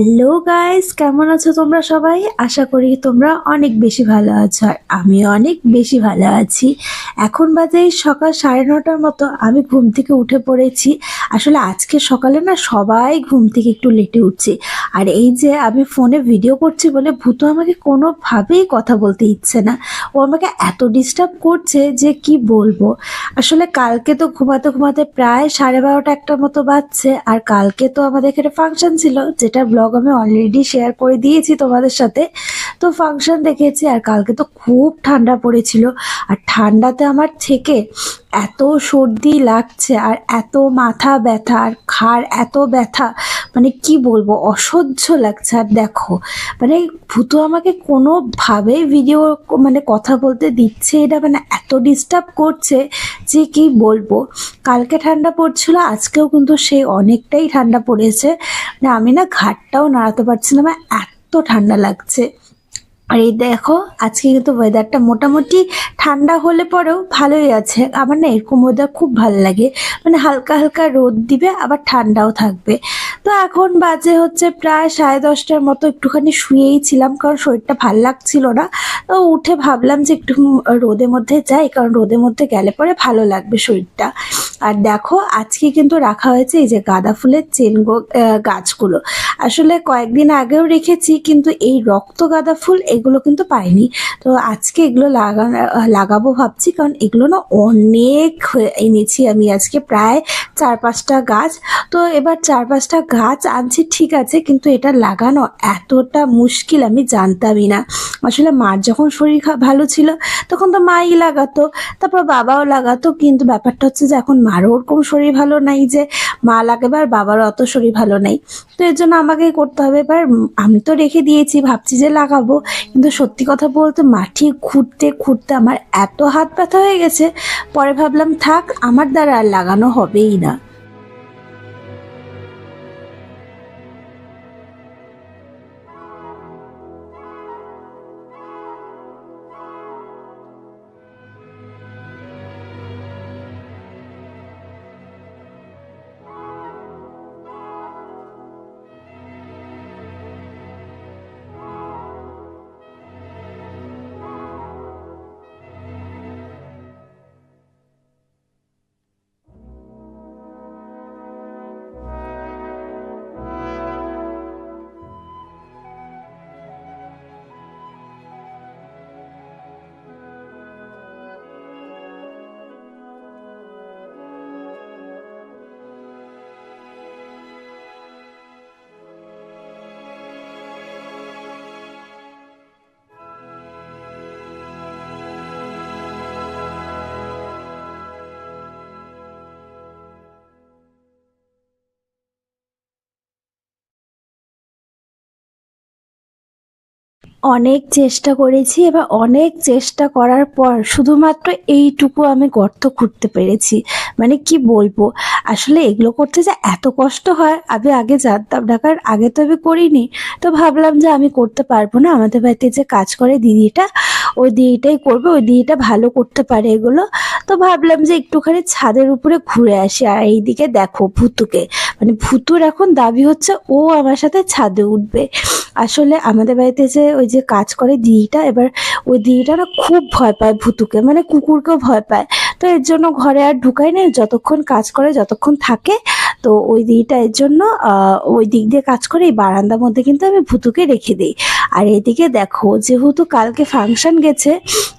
Hello guys, কেমন আছো তোমরা সবাই? আশা করি তোমরা অনেক বেশি ভালো আছো আর আমি অনেক বেশি ভালো আছি। এখন বাজে সকাল সাড়ে নটার মতো, আমি ঘুম থেকে উঠে পড়েছি। আসলে আজকে সকালে না সবাই ঘুম থেকে একটু লেটে উঠছে। আর এই যে আমি ফোনে ভিডিও করছি বলে ভূত আমাকে কোনোভাবেই কথা বলতে ইচ্ছে না। ও আমাকে এত ডিস্টার্ব করছে যে কি বলব? আসলে কালকে তো ঘুমাতে ঘুমাতে প্রায় সাড়ে বারোটা একটা মতো বাজছে আর কালকে তো আমাদের এখানে ফাংশন ছিল, যেটা ব্লগ আমি অলরেডি শেয়ার করে দিয়েছি তোমাদের সাথে। তো ফাংশন দেখেছি আর কালকে তো খুব ঠান্ডা পড়েছিল। আর ঠান্ডাতে আমার থেকে এত সর্দি লাগছে আর এত মাথা ব্যথা আর ঘাড় এত ব্যথা। মানে কি বলব, অসহ্য লাগছে। আর দেখো মানে ভূত আমাকে কোনোভাবেই ভিডিও মানে কথা বলতে দিচ্ছে এটা মানে এত ডিস্টার্ব করছে যে কি বলব। কালকে ঠান্ডা পড়ছিল, আজকেও কিন্তু সেই অনেকটাই ঠান্ডা পড়েছে। মানে আমি না ঘাটটাও নাড়াতে পারছি না, আমার এত ঠান্ডা লাগছে। আর এই দেখো, আজকে কিন্তু ওয়েদারটা মোটামুটি ঠান্ডা হলে পরেও ভালোই আছে। আমার না এরকম ওয়েদার খুব ভালো লাগে। মানে হালকা হালকা রোদ দিবে, আবার ঠান্ডাও থাকবে। তো এখন বাজে হচ্ছে প্রায় সাড়ে দশটার মতো, একটুখানি শুয়েই ছিলাম, কারণ শরীরটা ভালো লাগছিল না। তো উঠে ভাবলাম যে একটু রোদের মধ্যে যাই, কারণ রোদের মধ্যে গেলে পরে ভালো লাগবে শরীরটা। আর দেখো, আজকে কিন্তু রাখা হয়েছে এই যে গাঁদা ফুলের চেন গাছগুলো। আসলে কয়েকদিন আগেও রেখেছি, কিন্তু এই রক্ত গাঁদা ফুল এগুলো কিন্তু পাইনি। তো আজকে এগুলো লাগা, লাগাবো ভাবছি, কারণ এগুলো না অনেক এনেছি আমি আজকে প্রায় চার পাঁচটা গাছ। তো এবার চার পাঁচটা গাছ আনছি, ঠিক আছে, কিন্তু এটা লাগানো এতটা মুশকিল আমি জানতামই না। আসলে মার যখন শরীর ভালো ছিল, তখন তো মাই লাগাতো, তারপর বাবাও লাগাতো, কিন্তু ব্যাপারটা হচ্ছে যে এখন মারও ওরকম শরীর ভালো নাই যে মা লাগাবে আর বাবারও অত শরীর ভালো নাই। তো এর জন্য আমাকে করতে হবে। এবার আমি তো রেখে দিয়েছি, ভাবছি যে লাগাবো। কিন্তু সত্যি কথা বলতে মাটি খুঁড়তে খুঁড়তে আমার এত হাত ব্যথা হয়ে গেছে। পরে ভাবলাম, থাক, আমার দ্বারা আর লাগানো হবেই না। অনেক চেষ্টা করেছি এবার অনেক চেষ্টা করার পর শুধুমাত্র এইটুকু আমি গর্ত খুঁড়তে পেরেছি। মানে কি বলব? আসলে এগুলো করতে যে এত কষ্ট হয়, আমি আগে জানতাম না, কারণ আগে তো আমি করিনি। তো ভাবলাম যে আমি করতে পারব না। আমাদের বাড়িতে যে কাজ করে দিদিটা, ওই দিদিটাই করবে, ওই দিদিটা ভালো করতে পারে এগুলো। তো ভাবলাম যে একটুখানি ছাদের উপরে ঘুরে আসি। আর এইদিকে দেখো ভুতুকে। মানে ভুতুর এখন দাবি হচ্ছে ও আমার সাথে ছাদে উঠবে। আসলে আমাদের বাড়িতে যে ওই যে কাজ করে দিদিটা, এবার ওই দিদিটা না খুব ভয় পায় ভুতুকে মানে কুকুরকেও ভয় পায়। তো এর জন্য ঘরে আর ঢুকাই না যতক্ষণ কাজ করে যতক্ষণ থাকে। তো ওই দিদিটা এর জন্য ওই দিক দিয়ে কাজ করে এই বারান্দার মধ্যে কিন্তু আমি ভুতুকে রেখে দিই। আর এদিকে দেখো, যেহেতু কালকে ফাংশন গেছে,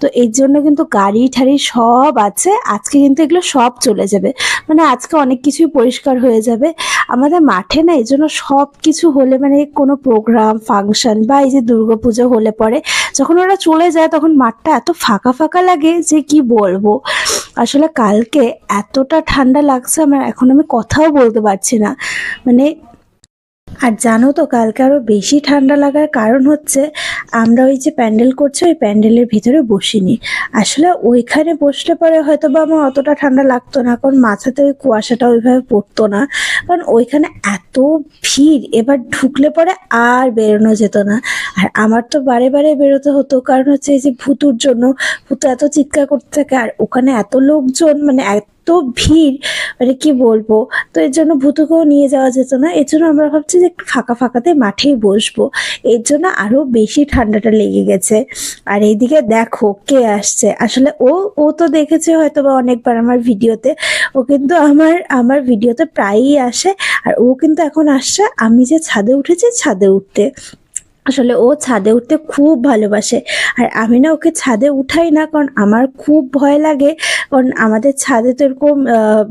তো এর জন্য কিন্তু গাড়ি ঠাড়ি সব আছে। আজকে কিন্তু এগুলো সব চলে যাবে। মানে আজকে অনেক কিছুই পরিষ্কার হয়ে যাবে। আমাদের মাঠে না এই জন্য সব কিছু হলে মানে কোনো প্রোগ্রাম ফাংশন বা এই যে দুর্গাপুজো হলে পরে, যখন ওরা চলে যায়, তখন মাঠটা এত ফাঁকা ফাঁকা লাগে যে কি বলব? আসলে কালকে এতটা ঠান্ডা লাগছে আমার এখন আমি কথাও বলতে পারছি না। মানে আর জানো তো, কালকে আরও বেশি ঠান্ডা লাগার কারণ হচ্ছে আমরা ওই যে প্যান্ডেল করছি, ওই প্যান্ডেলের ভিতরে বসিনি। আসলে ওইখানে বসলে পরে হয়তো বা আমার অতটা ঠান্ডা লাগতো না, কারণ মাথাতে ওই কুয়াশাটা ওইভাবে পড়তো না। কারণ ওইখানে এত ভিড়, এবার ঢুকলে পরে আর বেরোনো যেত না। আর আমার তো বারে বারে বেরোতে হতো, কারণ হচ্ছে এই যে ভুতুর জন্য, ভূত এত চিৎকার করতে থাকে, আর ওখানে এত লোকজন মানে ভিড় মানে কি বলব? তো এর জন্য ভূতকেও নিয়ে যাওয়া যেত না। এর জন্য আমরা ভাবছি যে একটু ফাঁকা ফাঁকাতে মাঠেই বসবো। এর জন্য আরও বেশি ঠান্ডাটা লেগে গেছে। আর এইদিকে দেখো কে আসছে। আসলে ও ও তো দেখেছে হয়তো বা অনেকবার আমার ভিডিওতে। ও কিন্তু আমার আমার ভিডিওতে প্রায়ই আসে। আর ও কিন্তু এখন আসছে আমি যে ছাদে উঠেছি ছাদে উঠতে। আসলে ও ছাদে উঠতে খুব ভালোবাসে। আর আমি না ওকে ছাদে উঠাই না কারণ আমার খুব ভয় লাগে। কারণ আমাদের ছাদে তো এরকম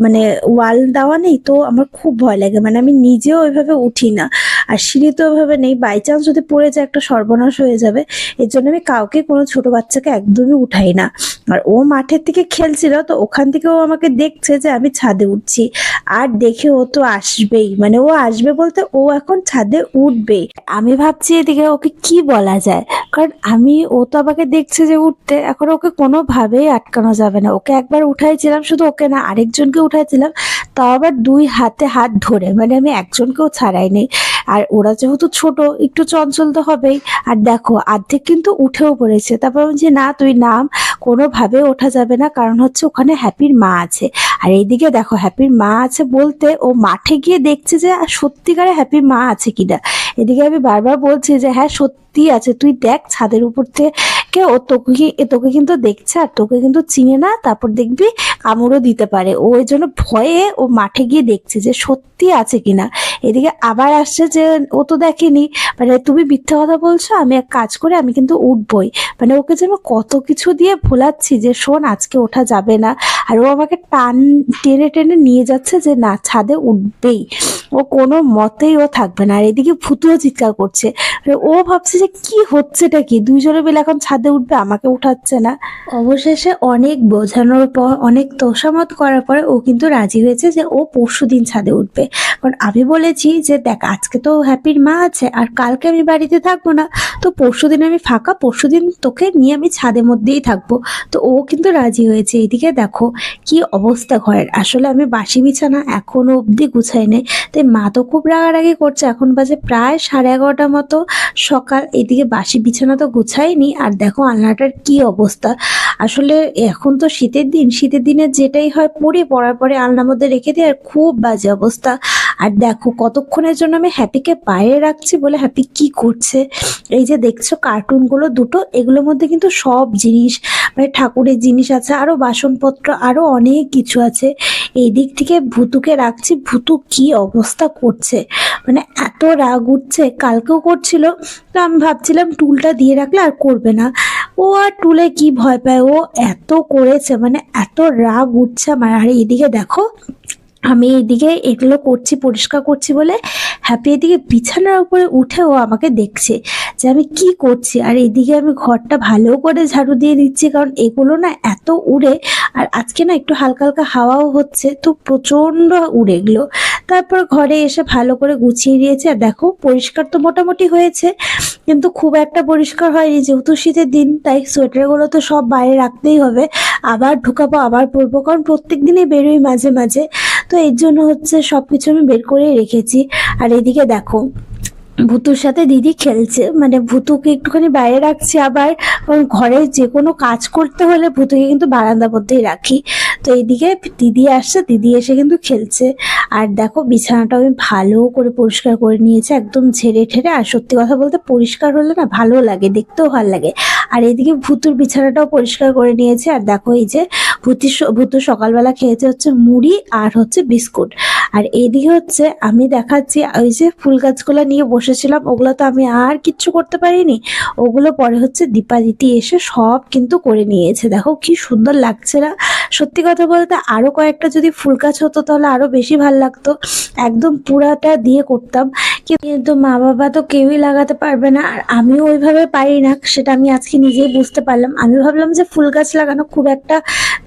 মানে ওয়াল দেওয়া নেই, তো আমার খুব ভয় লাগে। মানে আমি নিজেও ওইভাবে উঠি না। আর সিঁড়ি তো ওভাবে নেই। বাই চান্স যদি পড়ে যায় একটা সর্বনাশ হয়ে যাবে, এর জন্য আমি কাউকে, কোনো ছোট বাচ্চাকে একদমই উঠাই না। আর ও মাঠের থেকে খেলছিল, তো ওখান থেকে ও আমাকে দেখছে যে আমি ছাদে উঠছি। আর দেখে ও তো আসবেই। মানে ও আসবে বলতে ও এখন ছাদে উঠবেই। আমি ভাবছি এদিকে ওকে কি বলা যায়? কারণ আমি, ও তো আমাকে দেখছে যে উঠতে, এখন ওকে কোনোভাবেই আটকানো যাবে না। ওকে একবার উঠাইছিলাম, শুধু ওকে না, আরেকজনকে উঠাইছিলাম, তাও আবার দুই হাতে হাত ধরে। মানে আমি একজনকেও ছাড়াইনি। আর ওরা যেহেতু ছোট, একটু চঞ্চল তো হবেই। আর দেখো অর্ধেক কিন্তু উঠেও পড়েছে। তারপর যে না, তুই নাম কোনোভাবে ওঠা যাবে না, কারণ হচ্ছে ওখানে হ্যাপির মা আছে। আর এইদিকে দেখো, হ্যাপির মা আছে বলতে ও মাঠে গিয়ে দেখছে যে সত্যিকারে হ্যাপির মা আছে কিনা। এদিকে আমি বারবার বলছি যে হ্যাঁ সত্যি আছে। তুই দেখ ছাদের উপর থেকে ও তোকে তোকে কিন্তু দেখছে আর তোকে কিন্তু চিনে না, তারপর দেখবি কামড়ও দিতে পারে। ও ওই জন্য ভয়ে ও মাঠে গিয়ে দেখছে যে সত্যি আছে কিনা। এদিকে আবার আসছে যে ও তো দেখেনি মানে তুমি মিথ্যে কথা বলছো, আমি এক কাজ করে, আমি কিন্তু উঠবই। মানে ওকে যে আমি কত কিছু দিয়ে ভোলাচ্ছি যে শোন, আজকে ওঠা যাবে না। আর ও আমাকে টান, টেনে টেনে নিয়ে যাচ্ছে যে না, ছাদে উঠবেই। ও কোনো মতেই ও থাকবে না। আর এদিকে ভূতুও চিৎকার করছে। ও ভাবছে যে কি হচ্ছেটা কি? দুইজনে মিলে এখন ছাদে উঠবে, আমাকে উঠাচ্ছে না। অবশেষে অনেক বোঝানোর পর, অনেক তোষামত করার পরে ও কিন্তু রাজি হয়েছে যে ও পরশু দিন ছাদে উঠবে। কারণ আমি বলেছি যে, দেখ, আজকে তো হ্যাপির মা আছে, আর কালকে আমি বাড়িতে থাকব না। তো পরশু দিন আমি ফাঁকা, পরশু দিন তোকে নিয়ে আমি ছাদের মধ্যেই থাকব। তো ও কিন্তু রাজি হয়েছে। এদিকে দেখো কি অবস্থা ঘরের। আসলে আমি বাসি বিছানা এখনও অবধি গুছাই নাই। তাই মা তো খুব রাগারাগি করছে। এখন বাজে প্রায় সাড়ে এগারোটার মতো। সকাল, এদিকে বাসি বিছানা তো গুছায়নি। আর দেখো আলনাটার কি অবস্থা। আসলে এখন তো শীতের দিন। শীতের দিনে যেটাই হয় পরে পড়ার পরে আলনার মধ্যে রেখে দিই আর খুব বাজে অবস্থা। আর দেখো কতক্ষণের জন্য আমি হ্যাপিকে বাইরে রাখছি বলে হ্যাপি কি করছে? এই যে দেখছ কার্টুনগুলো দুটো, এগুলোর মধ্যে কিন্তু সব জিনিস মানে ঠাকুরের জিনিস আছে আরও বাসনপত্র আরও অনেক কিছু আছে। এই দিক থেকে ভুতুকে রাখছি, ভুতু কি অবস্থা করছে? মানে এত রাগ উঠছে, কালকেও করছিল, তো আমি ভাবছিলাম টুলটা দিয়ে রাখলে আর করবে না। ও আর টুলে কি ভয় পায়? ও এত করেছে মানে এত রাগ উঠছে আমার। আর এদিকে দেখো আমি এদিকে এগুলো করছি, পরিষ্কার করছি বলে হ্যাপি এদিকে বিছানার উপরে উঠে ও আমাকে দেখছে যে আমি কি করছি। আর এদিকে আমি ঘরটা ভালো করে ঝাড়ু দিয়ে দিচ্ছি কারণ এগুলো না এত উড়ে আর আজকে না একটু হালকা হালকা হাওয়াও হচ্ছে, তো প্রচণ্ড উড়ে এগুলো। তারপর ঘরে এসে ভালো করে গুছিয়ে দিয়েছে আর দেখো, পরিষ্কার তো মোটামুটি হয়েছে, কিন্তু খুব একটা পরিষ্কার হয়নি। যেহেতু শীতের দিন, তাই সোয়েটারগুলো তো সব বাইরে রাখতেই হবে। আবার ঢুকাবো, আবার পরবো, কারণ প্রত্যেক দিনই বেরোই মাঝে মাঝে। তো এর জন্য হচ্ছে সব কিছু আমি বের করেই রেখেছি। আর এদিকে দেখো, ভুতুর সাথে দিদি খেলছে মানে ভুতুকে একটুখানি বাইরে রাখছি আবার ঘরে যে কোনো কাজ করতে হলে ভুতুকে কিন্তু বারান্দার মধ্যেই রাখি। তো এইদিকে দিদি আসছে, দিদি এসে কিন্তু খেলছে। আর দেখো বিছানাটা আমি ভালো করে পরিষ্কার করে নিয়েছে, একদম ঝেড়ে ঠেড়ে। আর সত্যি কথা বলতে পরিষ্কার হলে না ভালো লাগে, দেখতেও ভালো লাগে। আর এদিকে ভুতুর বিছানাটাও পরিষ্কার করে নিয়েছে। আর দেখো, এই যে ভূতি ভূতু সকালবেলা খেয়েছে হচ্ছে মুড়ি আর হচ্ছে বিস্কুট। আর এইদিকে হচ্ছে আমি দেখাচ্ছি, ওই যে ফুল গাছগুলো নিয়ে বসেছিলাম, ওগুলো তো আমি আর কিচ্ছু করতে পারিনি। ওগুলো পরে হচ্ছে দীপা দীপাদিতি এসে সব কিন্তু করে নিয়েছে। দেখো কি সুন্দর লাগছে না? সত্যি কথা বলতে আরও কয়েকটা যদি ফুল গাছ হতো তাহলে আরও বেশি ভালো লাগতো। একদম পুরাটা দিয়ে করতাম। কিন্তু মা বাবা তো কেউই লাগাতে পারবে না, আর আমিও ওইভাবে পারি না, সেটা আমি আজকে নিজেই বুঝতে পারলাম। আমি ভাবলাম যে ফুল গাছ লাগানো খুব একটা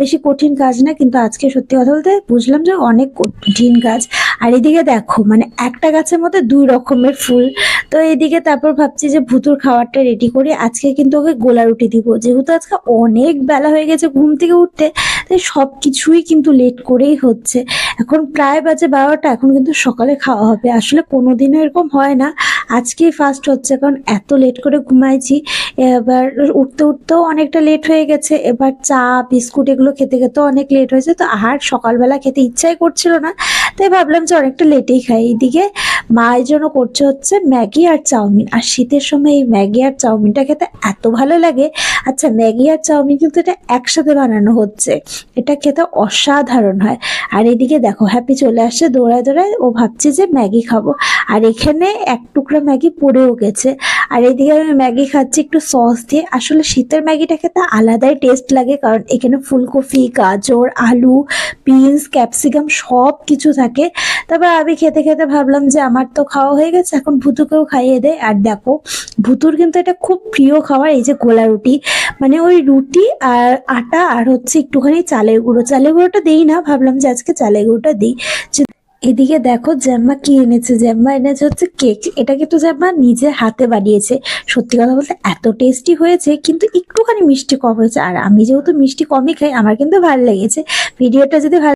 বেশি কঠিন কাজ না, কিন্তু আজকে সত্যি কথা বলতে বুঝলাম যে অনেক কঠিন কাজ। আর এদিকে দেখো মানে একটা গাছের মধ্যে দুই রকমের ফুল। তো এদিকে তারপর ভাবছি যে ভুতুর খাবারটা রেডি করি। আজকে কিন্তু ওকে গোলা রুটি দিব। যেহেতু আজকে অনেক বেলা হয়ে গেছে ঘুম থেকে উঠতে তাই সব কিছুই কিন্তু লেট করেই হচ্ছে। এখন প্রায় বাজে বারোটা, এখন কিন্তু সকালে খাওয়া হবে। আসলে কোনোদিনও এরকম হয় না। আজকেই ফার্স্ট হচ্ছে, কারণ এত লেট করে ঘুমাইছি। এবার উঠতে উঠতেও অনেকটা লেট হয়ে গেছে। এবার চা, বিস্কুট এগুলো খেতে খেতেও অনেক লেট হয়েছে। তো আর সকালবেলা খেতে ইচ্ছাই করছিল না। তাই ভাবলাম যে অনেকটা লেটেই খাই। এইদিকে মা এই জন্য করছে হচ্ছে ম্যাগি আর চাউমিন। আর শীতের সময় এই ম্যাগি আর চাউমিনটা খেতে এত ভালো লাগে। আচ্ছা ম্যাগি আর চাউমিন কিন্তু এটা একসাথে বানানো হচ্ছে। এটা খেতে অসাধারণ হয়। আর এদিকে দেখো হ্যাপি চলে আসছে দৌড়ায় দৌড়ায়। ও ভাবছে যে ম্যাগি খাব। আর এখানে এক টুকরা ম্যাগি পড়েও গেছে। আর এদিকে আমি ম্যাগি খাচ্ছি একটু সস দিয়ে। আসলে শীতের ম্যাগিটা খেতে আলাদাই টেস্ট লাগে, কারণ এখানে ফুলকপি, গাজর, আলু বিনস ক্যাপসিকাম সব কিছু থাকে। তারপর আমি খেতে খেতে ভাবলাম যে আমার তো খাওয়া হয়ে গেছে, এখন ভুতুকেও খাইয়ে দেয় আর দেখো, ভুতুর কিন্তু এটা খুব প্রিয় খাবার, এই যে গোলা রুটি। মানে ওই রুটি আর আটা আর হচ্ছে একটুখানি চালের গুঁড়ো। চালের গুঁড়োটা দিই না, ভাবলাম যে আজকে চালের গুঁড়োটা দিই। এদিকে দেখো জ্যাম্মা কি এনেছে? জ্যাম্মা এনেছে হচ্ছে কেক। এটা কিন্তু জ্যাম্মা নিজে হাতে বানিয়েছে। সত্যি কথা বলতে এত টেস্টি হয়েছে, কিন্তু একটুখানি মিষ্টি কম হয়েছে। আর আমি যেহেতু মিষ্টি কমই খাই, আমার কিন্তু ভালো লেগেছে। ভিডিওটা যদি ভালো